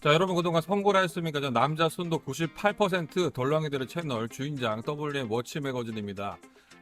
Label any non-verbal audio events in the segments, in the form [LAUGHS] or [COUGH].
자 여러분 그동안 선고를 했습니까? 저 남자 순도 98% 덜렁이들의 채널 주인장 WM 워치 매거진입니다.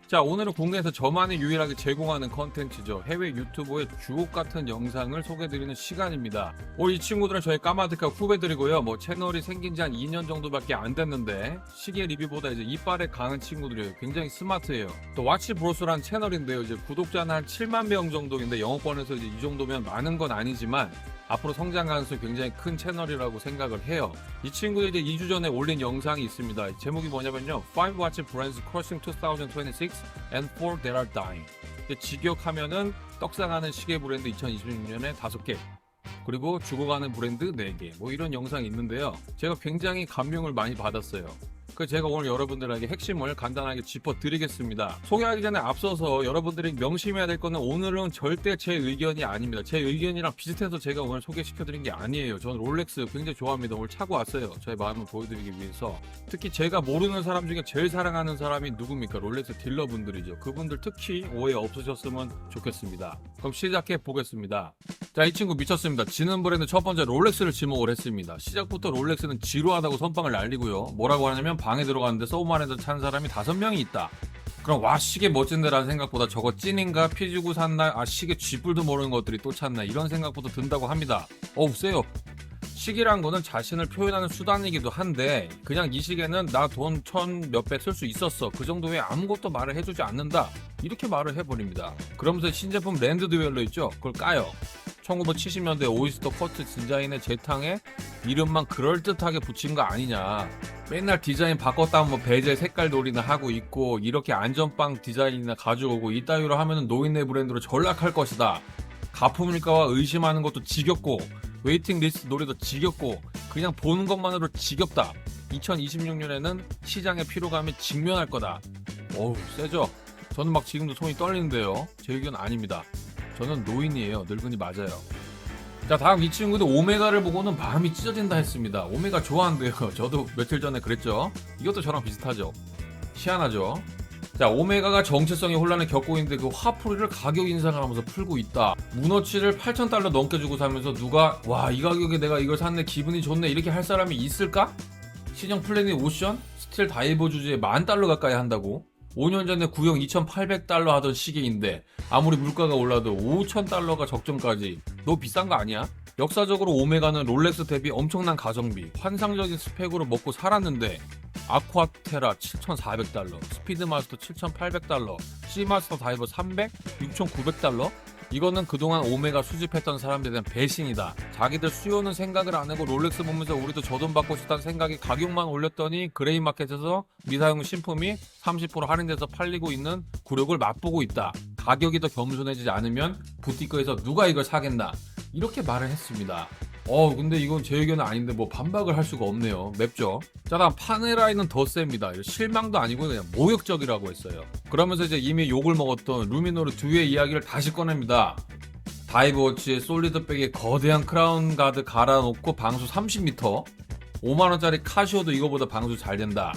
자 오늘은 국내에서 저만이 유일하게 제공하는 컨텐츠죠. 해외 유튜버의 주옥 같은 영상을 소개드리는 시간입니다. 오늘 이 친구들은 저희 까마득한 후배들이고요. 뭐 채널이 생긴 지 한 2년 정도밖에 안 됐는데 시계 리뷰보다 이제 이빨에 강한 친구들이에요. 굉장히 스마트해요. 또 와치 브로스라는 채널인데요. 이제 구독자는 한 7만 명 정도인데 영어권에서 이제 이 정도면 많은 건 아니지만 앞으로 성장 가능성이 굉장히 큰 채널이라고 생각을 해요. 이 친구들이 이제 2주 전에 올린 영상이 있습니다. 제목이 뭐냐면요. 5 Watch Brands Crossing 2026 and 4 That Are Dying. 직역하면은 떡상하는 시계 브랜드 2026년에 5개. 그리고 죽어가는 브랜드 4개. 뭐 이런 영상이 있는데요. 제가 굉장히 감명을 많이 받았어요. 그 제가 오늘 여러분들에게 핵심을 간단하게 짚어드리겠습니다. 소개하기 전에 앞서서 여러분들이 명심해야 될 거는 오늘은 절대 제 의견이 아닙니다. 제 의견이랑 비슷해서 제가 오늘 소개시켜드린 게 아니에요. 저는 롤렉스 굉장히 좋아합니다. 오늘 차고 왔어요. 저의 마음을 보여드리기 위해서. 특히 제가 모르는 사람 중에 제일 사랑하는 사람이 누굽니까? 롤렉스 딜러분들이죠. 그분들 특히 오해 없으셨으면 좋겠습니다. 그럼 시작해 보겠습니다. 자, 이 친구 미쳤습니다. 지는 브랜드 첫 번째 롤렉스를 지목을 했습니다. 시작부터 롤렉스는 지루하다고 선빵을 날리고요. 뭐라고 하냐면 방에 들어갔는데 소우만에서 찬 사람이 다섯 명이 있다. 그럼 와 시계 멋진데라는 생각보다 저거 찐인가? 피지고 샀나? 아 시계 쥐뿔도 모르는 것들이 또 찾나? 이런 생각부터 든다고 합니다. 어우 세요. 시계란 거는 자신을 표현하는 수단이기도 한데 그냥 이 시계는 나 돈 천 몇백 쓸수 있었어. 그 정도에 아무것도 말을 해주지 않는다. 이렇게 말을 해버립니다. 그러면서 신제품 랜드 듀얼러 있죠? 그걸 까요. 1970년대 오이스터 커트 디자인의 재탕에 이름만 그럴듯하게 붙인 거 아니냐 맨날 디자인 바꿨다 뭐 베젤 색깔 놀이나 하고 있고 이렇게 안전빵 디자인이나 가져오고 이따위로 하면은 노인네 브랜드로 전락할 것이다 가품일까와 의심하는 것도 지겹고 웨이팅 리스트 노래도 지겹고 그냥 보는 것만으로 지겹다. 2026년에는 시장의 피로감에 직면할 거다. 어우 세죠? 저는 막 지금도 손이 떨리는데요. 제 의견 아닙니다. 저는 노인이에요. 늙은이 맞아요. 자 다음 이 친구도 오메가를 보고는 마음이 찢어진다 했습니다. 오메가 좋아한대요. [LAUGHS] 저도 며칠 전에 그랬죠. 이것도 저랑 비슷하죠. 희한하죠. 자, 오메가가 정체성의 혼란을 겪고 있는데 그 화풀이를 가격 인상을 하면서 풀고 있다. 문어치를 8,000달러 넘게 주고 사면서 누가 와, 이 가격에 내가 이걸 샀네. 기분이 좋네. 이렇게 할 사람이 있을까? 신형 플래닛 오션 스틸 다이버 주제에 만 달러 가까이 한다고? 5년 전에 구형 2,800달러 하던 시계인데 아무리 물가가 올라도 5,000달러가 적정까지 너무 비싼 거 아니야? 역사적으로 오메가는 롤렉스 대비 엄청난 가성비, 환상적인 스펙으로 먹고 살았는데 아쿠아테라 7,400달러, 스피드마스터 7,800달러, 시마스터 다이버 300, 6,900달러? 이거는 그동안 오메가 수집했던 사람들에 대한 배신이다. 자기들 수요는 생각을 안 하고 롤렉스 보면서 우리도 저 돈 받고 싶다는 생각에 가격만 올렸더니 그레이 마켓에서 미사용 신품이 30% 할인돼서 팔리고 있는 굴욕을 맛보고 있다. 가격이 더 겸손해지지 않으면 부티크에서 누가 이걸 사겠나? 이렇게 말을 했습니다. 어 근데 이건 제 의견은 아닌데 뭐 반박을 할 수가 없네요. 맵죠? 자 다음 파네라이는 더 셉니다. 실망도 아니고 그냥 모욕적이라고 했어요. 그러면서 이제 이미 욕을 먹었던 루미노르 2의 이야기를 다시 꺼냅니다. 다이브워치에 솔리드백에 거대한 크라운 가드 갈아놓고 방수 30m 5만원짜리 카시오도 이거보다 방수 잘 된다.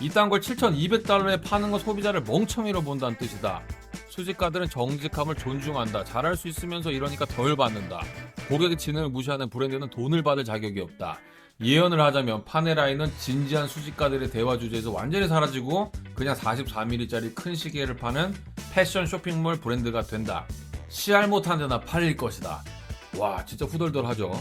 이딴 걸 7,200달러에 파는 건 소비자를 멍청이로 본다는 뜻이다. 수집가들은 정직함을 존중한다. 잘할 수 있으면서 이러니까 덜 받는다. 고객의 진을 무시하는 브랜드는 돈을 받을 자격이 없다. 예언을 하자면 파네라이는 진지한 수집가들의 대화 주제에서 완전히 사라지고 그냥 44mm짜리 큰 시계를 파는 패션 쇼핑몰 브랜드가 된다. 시알 못한 데나 팔릴 것이다. 와 진짜 후덜덜하죠.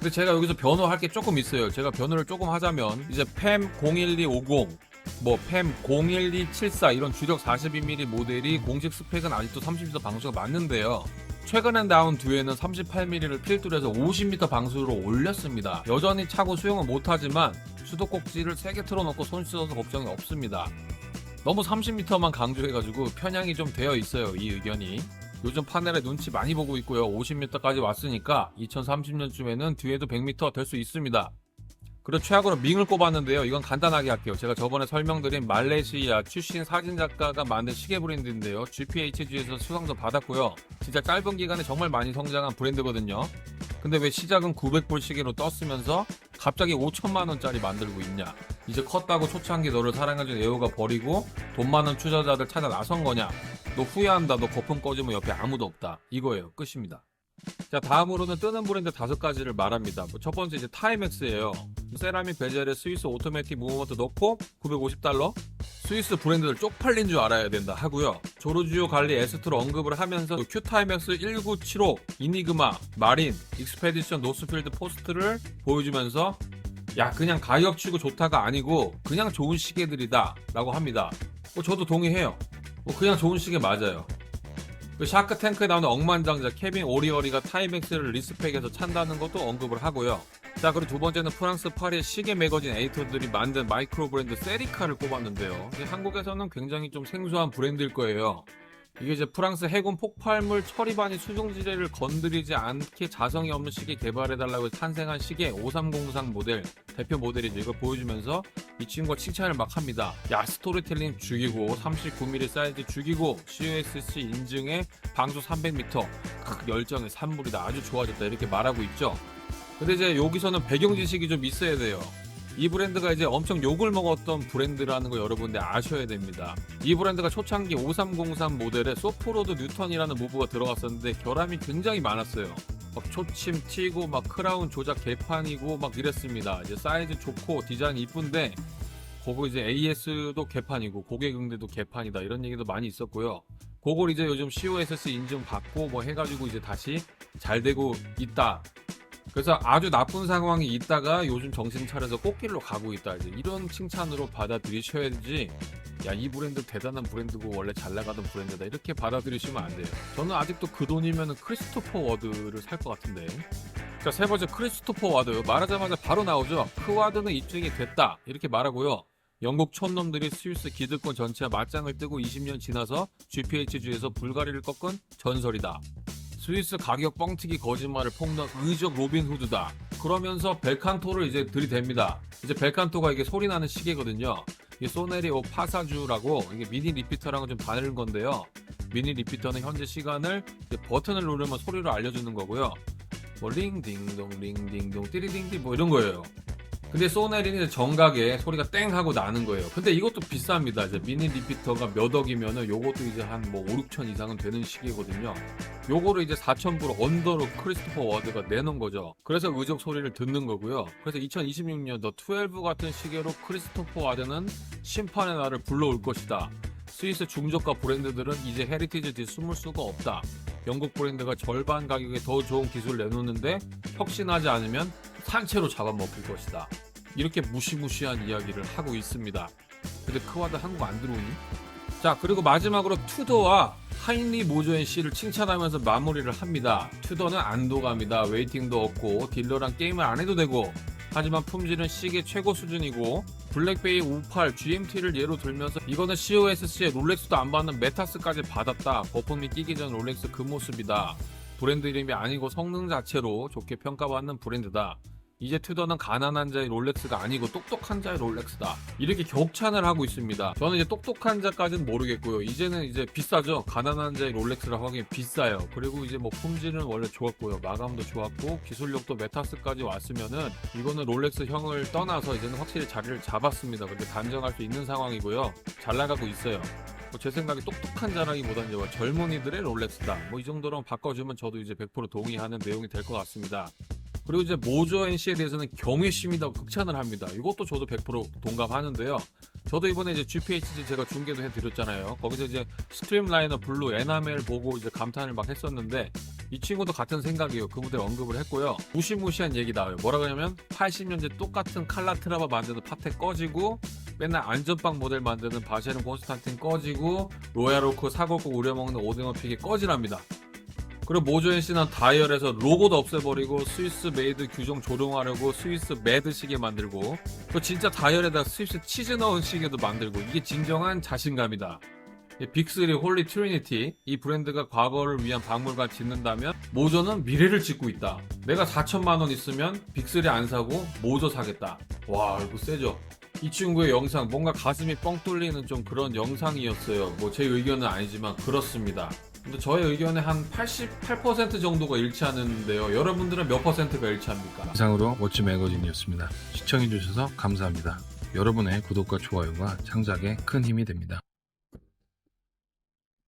근데 제가 여기서 변호할 게 조금 있어요. 제가 변호를 조금 하자면 이제 팸 01250 뭐팸 01274 이런 주력 42mm 모델이 공식 스펙은 아직도 30m 방수가 맞는데요. 최근에 나온 뒤에는 38mm를 필두로 해서 50m 방수로 올렸습니다. 여전히 차고 수용은 못하지만 수도꼭지를 세게 틀어놓고 손 씻어서 걱정이 없습니다. 너무 30m만 강조해가지고 편향이 좀 되어 있어요 이 의견이. 요즘 파넬에 눈치 많이 보고 있고요. 50m까지 왔으니까 2030년쯤에는 뒤에도 100m 될 수 있습니다. 그리고 최악으로 밍을 꼽았는데요. 이건 간단하게 할게요. 제가 저번에 설명드린 말레이시아 출신 사진 작가가 만든 시계 브랜드인데요. GPHG에서 수상도 받았고요. 진짜 짧은 기간에 정말 많이 성장한 브랜드거든요. 근데 왜 시작은 900불 시계로 떴으면서 갑자기 5천만 원짜리 만들고 있냐? 이제 컸다고 초창기 너를 사랑해준 애호가 버리고 돈 많은 투자자들 찾아 나선 거냐? 너 후회한다. 너 거품 꺼지면 옆에 아무도 없다. 이거예요. 끝입니다. 자 다음으로는 뜨는 브랜드 다섯 가지를 말합니다. 뭐첫 번째 이제 타이맥스예요. 세라믹 베젤에 스위스 오토매틱 무브먼트 넣고 950달러. 스위스 브랜드들 쪽팔린 줄 알아야 된다 하고요. 조르지오 갈리 에스트로 언급을 하면서 큐타이맥스 1975, 이니그마, 마린, 익스페디션 노스필드 포스트를 보여주면서 야 그냥 가격 치고 좋다가 아니고 그냥 좋은 시계들이다 라고 합니다. 뭐 저도 동의해요. 뭐 그냥 좋은 시계 맞아요. 그 샤크 탱크에 나오는 억만장자 케빈 오리어리가 타이맥스를 리스펙에서 찬다는 것도 언급을 하고요. 자 그리고 두 번째는 프랑스 파리 시계 매거진 에이터들이 만든 마이크로 브랜드 세리카를 꼽았는데요. 한국에서는 굉장히 좀 생소한 브랜드일 거예요. 이게 이제 프랑스 해군 폭발물 처리반이 수송지대를 건드리지 않게 자성이 없는 시계 개발해달라고 탄생한 시계 5303 모델 대표 모델이죠. 이걸 보여주면서 이 친구가 칭찬을 막 합니다. 야 스토리텔링 죽이고 39mm 사이즈 죽이고 COSC 인증에 방수 300m 크, 열정의 산물이다. 아주 좋아졌다. 이렇게 말하고 있죠. 근데 이제 여기서는 배경 지식이 좀 있어야 돼요. 이 브랜드가 이제 엄청 욕을 먹었던 브랜드라는 거 여러분들 아셔야 됩니다. 이 브랜드가 초창기 5303 모델에 소프로드 뉴턴이라는 무브가 들어갔었는데 결함이 굉장히 많았어요. 막 초침 튀고 막 크라운 조작 개판이고 막 이랬습니다. 이제 사이즈 좋고 디자인 이쁜데 그거 이제 AS도 개판이고 고객응대도 개판이다 이런 얘기도 많이 있었고요. 그걸 이제 요즘 COSS 인증 받고 뭐 해가지고 이제 다시 잘 되고 있다. 그래서 아주 나쁜 상황이 있다가 요즘 정신 차려서 꽃길로 가고 있다. 이제 이런 칭찬으로 받아들이셔야지. 야, 이 브랜드 대단한 브랜드고 원래 잘 나가던 브랜드다. 이렇게 받아들이시면 안 돼요. 저는 아직도 그 돈이면 크리스토퍼 워드를 살 것 같은데. 자, 세 번째 크리스토퍼 와드. 말하자마자 바로 나오죠. 그 와드는 입증이 됐다. 이렇게 말하고요. 영국 촌놈들이 스위스 기득권 전체와 맞짱을 뜨고 20년 지나서 GPH주에서 불가리를 꺾은 전설이다. 스위스 가격 뻥튀기 거짓말을 폭로한 의적 로빈 후드다. 그러면서 벨칸토를 이제 들이댑니다. 이제 벨칸토가 이게 소리 나는 시계거든요. 이게 소네리 오 파사주라고 이게 미니 리피터랑은 좀 다른 건데요. 미니 리피터는 현재 시간을 버튼을 누르면 소리로 알려주는 거고요. 뭐 링딩동 링딩동 띠리딩디 뭐 이런 거예요. 근데 소네리는 정각에 소리가 땡 하고 나는 거예요. 근데 이것도 비쌉니다. 이제 미니 리피터가 몇 억이면은 요것도 이제 한 뭐 5, 6천 이상은 되는 시계거든요. 요거를 이제 4,000불 언더로 크리스토퍼 워드가 내놓은 거죠. 그래서 의적 소리를 듣는 거고요. 그래서 2026년 더 12 같은 시계로 크리스토퍼 와드는 심판의 날을 불러올 것이다. 스위스 중저가 브랜드들은 이제 헤리티지 뒤 숨을 수가 없다. 영국 브랜드가 절반 가격에 더 좋은 기술을 내놓는데 혁신하지 않으면 산채로 잡아먹힐 것이다. 이렇게 무시무시한 이야기를 하고 있습니다. 근데 크와드 한국 안 들어오니? 자 그리고 마지막으로 투더와 하인리 모조엔 씨를 칭찬하면서 마무리를 합니다. 투더는 안도감이다. 웨이팅도 없고 딜러랑 게임을 안 해도 되고 하지만 품질은 시계 최고 수준이고 블랙베이 58 GMT를 예로 들면서 이거는 COSC에 롤렉스도 안 받는 메타스까지 받았다. 거품이 끼기 전 롤렉스 그 모습이다. 브랜드 이름이 아니고 성능 자체로 좋게 평가받는 브랜드다. 이제 튜더는 가난한 자의 롤렉스가 아니고 똑똑한 자의 롤렉스다. 이렇게 격찬을 하고 있습니다. 저는 이제 똑똑한 자까지는 모르겠고요. 이제는 이제 비싸죠. 가난한 자의 롤렉스라고 하기엔 비싸요. 그리고 이제 뭐 품질은 원래 좋았고요. 마감도 좋았고 기술력도 메타스까지 왔으면은 이거는 롤렉스 형을 떠나서 이제는 확실히 자리를 잡았습니다. 근데 단정할 수 있는 상황이고요. 잘 나가고 있어요. 뭐제 생각에 똑똑한 자라기보다는 이제 뭐 젊은이들의 롤렉스다. 뭐 이 정도로 바꿔주면 저도 이제 100% 동의하는 내용이 될 것 같습니다. 그리고 이제 모조 NC에 대해서는 경외심이라고 극찬을 합니다. 이것도 저도 100% 동감하는데요. 저도 이번에 이제 GPHG 제가 중계도 해드렸잖아요. 거기서 이제 스트림라이너 블루 에나멜 보고 이제 감탄을 막 했었는데 이 친구도 같은 생각이에요. 그 무대 언급을 했고요. 무시무시한 얘기 나와요. 뭐라 그러냐면 80년대 똑같은 칼라 트라바 만드는 파텍 꺼지고 맨날 안전빵 모델 만드는 바쉐는 콘스탄틴 꺼지고 로얄오크 사골국 우려먹는 오징어 픽이 꺼지랍니다. 그리고 모조엔 씨는 다이얼에서 로고도 없애버리고 스위스 메이드 규정 조롱하려고 스위스 매드 시계 만들고 또 진짜 다이얼에다 스위스 치즈 넣은 시계도 만들고 이게 진정한 자신감이다. 빅3 홀리 트리니티 이 브랜드가 과거를 위한 박물관 짓는다면 모조는 미래를 짓고 있다. 내가 4천만 원 있으면 빅3 안 사고 모조 사겠다. 와 이거 세죠? 이 친구의 영상 뭔가 가슴이 뻥 뚫리는 좀 그런 영상이었어요. 뭐 제 의견은 아니지만 그렇습니다. 근데 저의 의견에 한 88% 정도가 일치하는데요. 여러분들은 몇 퍼센트가 일치합니까? 이상으로 워치 매거진이었습니다. 시청해주셔서 감사합니다. 여러분의 구독과 좋아요가 창작에 큰 힘이 됩니다.